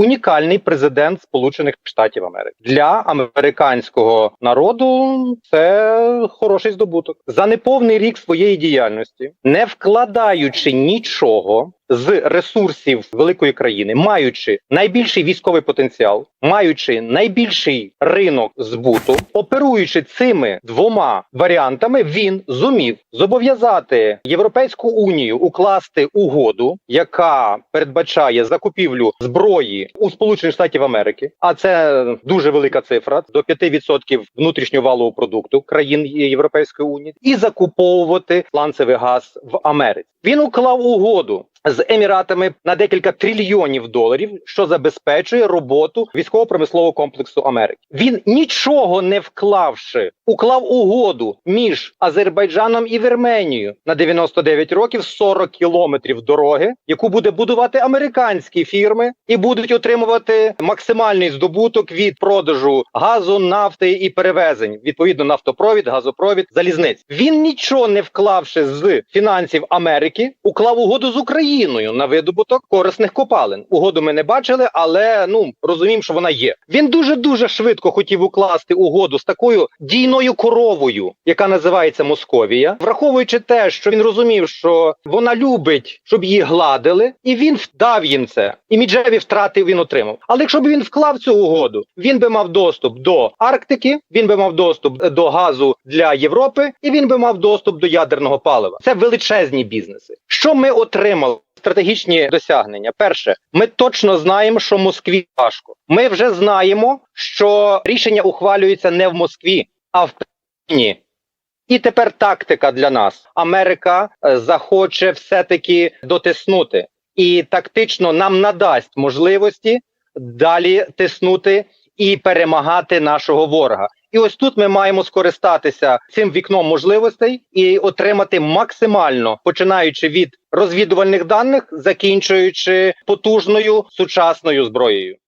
унікальний президент Сполучених Штатів Америки для американського народу. Це хороший здобуток за неповний рік своєї діяльності, не вкладаючи нічого. З ресурсів великої країни, маючи найбільший військовий потенціал, маючи найбільший ринок збуту, оперуючи цими двома варіантами, він зумів зобов'язати Європейську унію укласти угоду, яка передбачає закупівлю зброї у Сполучених Штатів Америки, а це дуже велика цифра до 5% внутрішнього валового продукту країн Європейської унії, і закуповувати сланцевий газ в Америці. Він уклав угоду. З еміратами на декілька трильйонів доларів, що забезпечує роботу військово-промислового комплексу Америки. Він нічого не вклавши, уклав угоду між Азербайджаном і Вірменією на 99 років 40 кілометрів дороги, яку буде будувати американські фірми, і будуть отримувати максимальний здобуток від продажу газу, нафти і перевезень. Відповідно, нафтопровід, газопровід, залізниць. Він нічого не вклавши з фінансів Америки, уклав угоду з Україною на видобуток корисних копалин. Угоду ми не бачили, але ну розуміємо, що вона є. Він дуже дуже швидко хотів укласти угоду з такою дійною коровою, яка називається Московія, враховуючи те, що він розумів, що вона любить, щоб її гладили, і він дав їм це. І міджеві втрати він отримав. Але якщо б він вклав цю угоду, він би мав доступ до Арктики, він би мав доступ до газу для Європи, і він би мав доступ до ядерного палива. Це величезні бізнеси. Що ми отримали? Стратегічні досягнення. Перше, ми точно знаємо, що Москві важко. Ми вже знаємо, що рішення ухвалюється не в Москві, а в Пекіні. І тепер тактика для нас: Америка е, захоче все-таки дотиснути і тактично нам надасть можливості далі тиснути і перемагати нашого ворога. І ось тут ми маємо скористатися цим вікном можливостей і отримати максимально починаючи від розвідувальних даних, закінчуючи потужною сучасною зброєю.